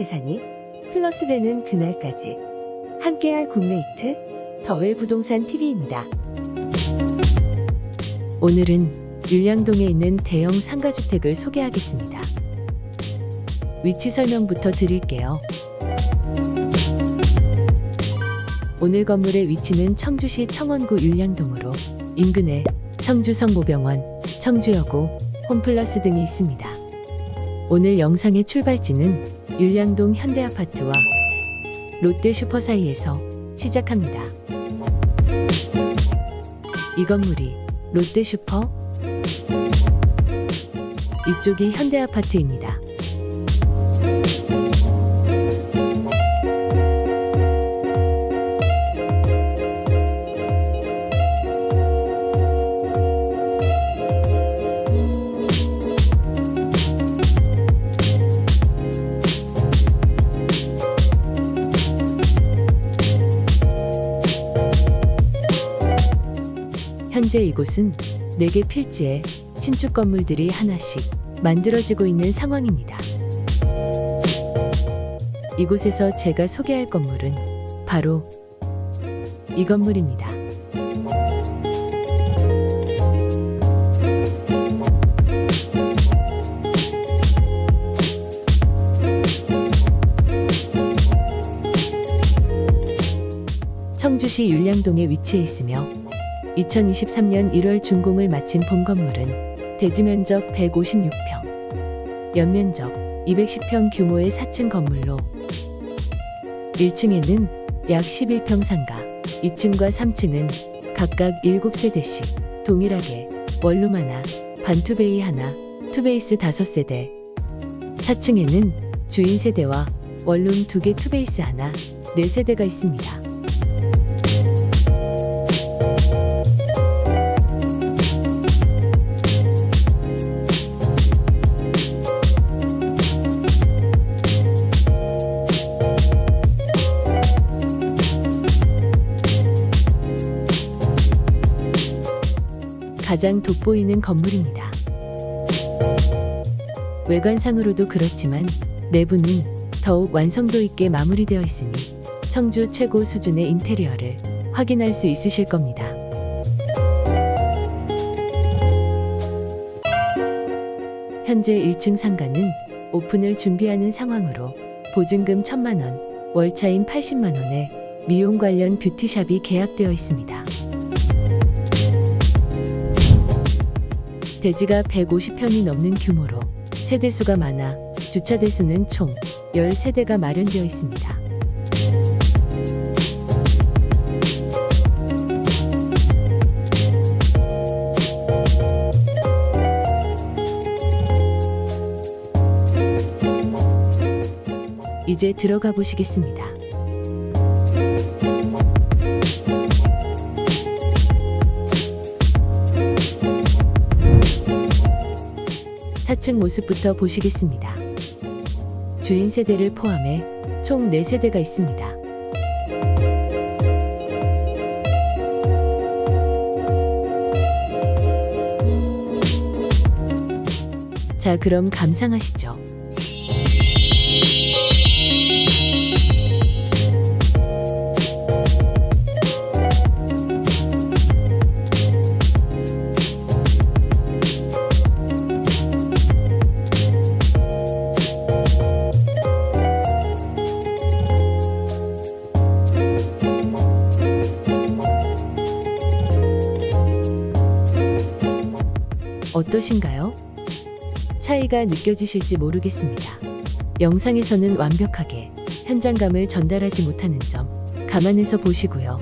재산이 플러스 되는 그날까지 함께할 국내이트 더웰 부동산 TV입니다. 오늘은 율량동에 있는 대형 상가주택을 소개하겠습니다. 위치 설명부터 드릴게요. 오늘 건물의 위치는 청주시 청원구 율량동으로 인근에 청주성모병원, 청주여고, 홈플러스 등이 있습니다. 오늘 영상의 출발지는 율량동 현대아파트와 롯데 슈퍼 사이에서 시작합니다. 이 건물이 롯데 슈퍼, 이쪽이 현대아파트입니다. 현재 이곳은 4개 필지에 신축 건물들이 하나씩 만들어지고 있는 상황입니다. 이곳에서 제가 소개할 건물은 바로 이 건물입니다. 청주시 율량동에 위치해 있으며 2023년 1월 준공을 마친 본 건물은 대지 면적 156평, 연면적 210평 규모의 4층 건물로 1층에는 약 11평 상가, 2층과 3층은 각각 7세대씩 동일하게 원룸 하나, 반투베이 하나, 투베이스 5세대, 4층에는 주인 세대와 원룸 2개 투베이스 하나, 4세대가 있습니다. 가장 돋보이는 건물입니다. 외관상으로도 그렇지만 내부는 더욱 완성도 있게 마무리되어 있으니 청주 최고 수준의 인테리어를 확인할 수 있으실 겁니다. 현재 1층 상가는 오픈을 준비하는 상황으로 보증금 1천만원, 월차임 80만원에 미용 관련 뷰티샵이 계약되어 있습니다. 대지가 150평이 넘는 규모로 세대수가 많아 주차 대수는 총 10세대가 마련되어 있습니다. 이제 들어가 보시겠습니다. 4층 모습부터 보시겠습니다. 주인 세대를 포함해 총 4세대가 있습니다. 자, 그럼 감상하시죠. 어떠신가요? 차이가 느껴지실지 모르겠습니다. 영상에서는 완벽하게 현장감을 전달하지 못하는 점 감안해서 보시고요.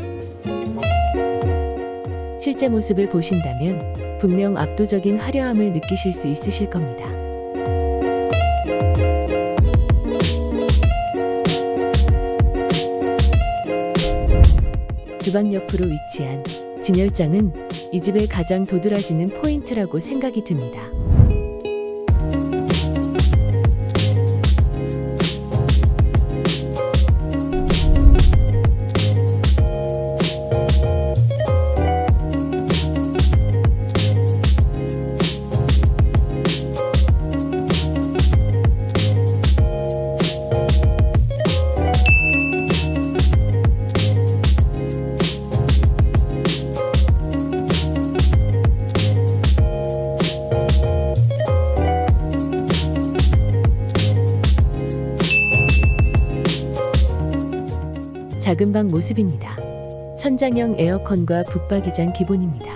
실제 모습을 보신다면 분명 압도적인 화려함을 느끼실 수 있으실 겁니다. 주방 옆으로 위치한 진열장은 이 집의 가장 도드라지는 포인트라고 생각이 듭니다. 작은 방 모습입니다. 천장형 에어컨과 붙박이장 기본입니다.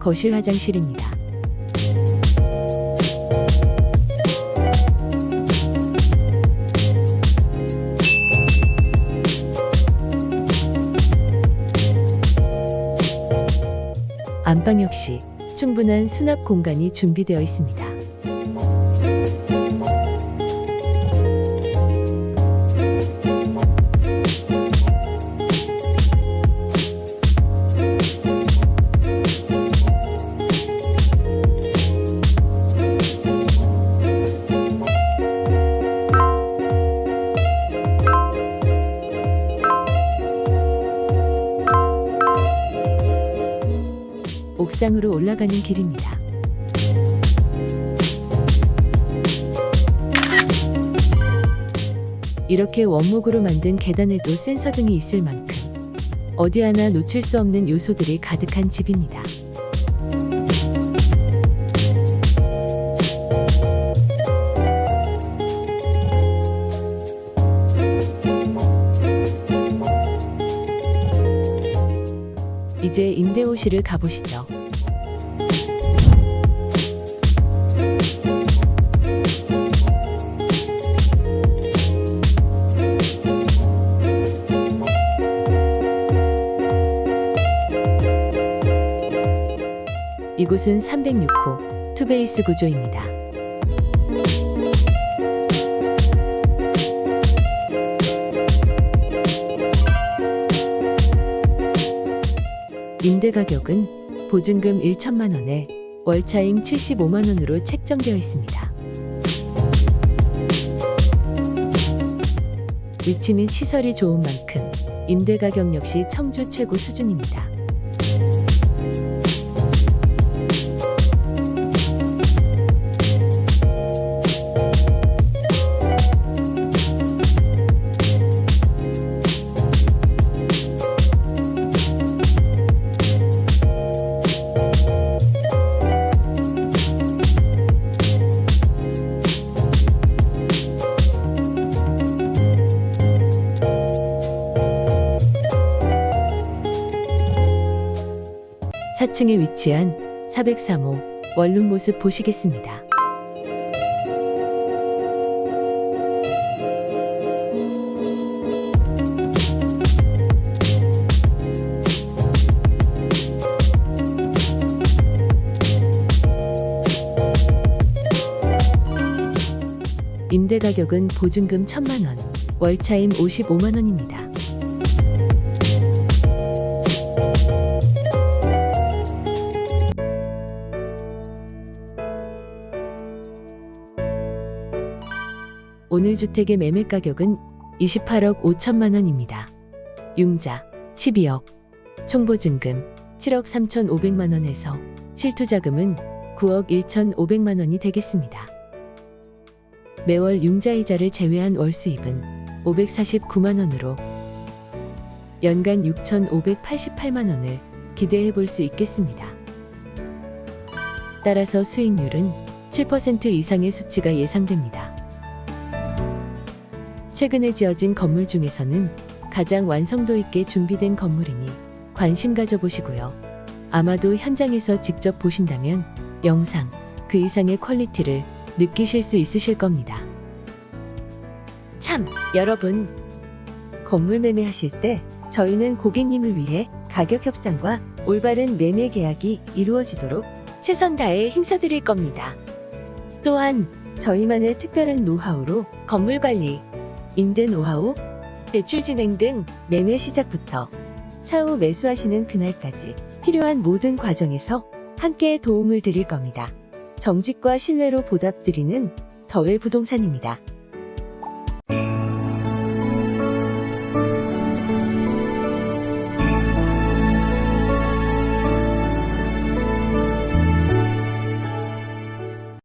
거실 화장실입니다. 안방 역시 충분한 수납 공간이 준비되어 있습니다. 옥상으로 올라가는 길입니다. 이렇게 원목으로 만든 계단에도 센서 등이 있을 만큼 어디 하나 놓칠 수 없는 요소들이 가득한 집입니다. 이제 임대호실을 가보시죠. 이곳은 306호 투베이스 구조입니다. 임대 가격은 보증금 1천만 원에 월차임 75만 원으로 책정되어 있습니다. 위치 및 시설이 좋은 만큼 임대 가격 역시 청주 최고 수준입니다. 사층에 위치한 403호 원룸 모습 보시겠습니다. 임대 가격은 보증금 1천만 원, 월차임 55만 원입니다. 주택의 매매 가격은 28억 5천만 원입니다. 융자 12억, 총보증금 7억 3천5백만 원에서 실투자금은 9억 1천5백만 원이 되겠습니다. 매월 융자이자를 제외한 월 수입은 549만 원으로 연간 6,588만 원을 기대해 볼 수 있겠습니다. 따라서 수익률은 7% 이상의 수치가 예상됩니다. 최근에 지어진 건물 중에서는 가장 완성도 있게 준비된 건물이니 관심 가져보시고요. 아마도 현장에서 직접 보신다면 영상 그 이상의 퀄리티를 느끼실 수 있으실 겁니다. 참, 여러분. 건물 매매하실 때 저희는 고객님을 위해 가격 협상과 올바른 매매 계약이 이루어지도록 최선 다해 힘써드릴 겁니다. 또한 저희만의 특별한 노하우로 건물 관리, 임대 노하우, 대출 진행 등 매매 시작부터 차후 매수하시는 그날까지 필요한 모든 과정에서 함께 도움을 드릴 겁니다. 정직과 신뢰로 보답드리는 더웰 부동산입니다.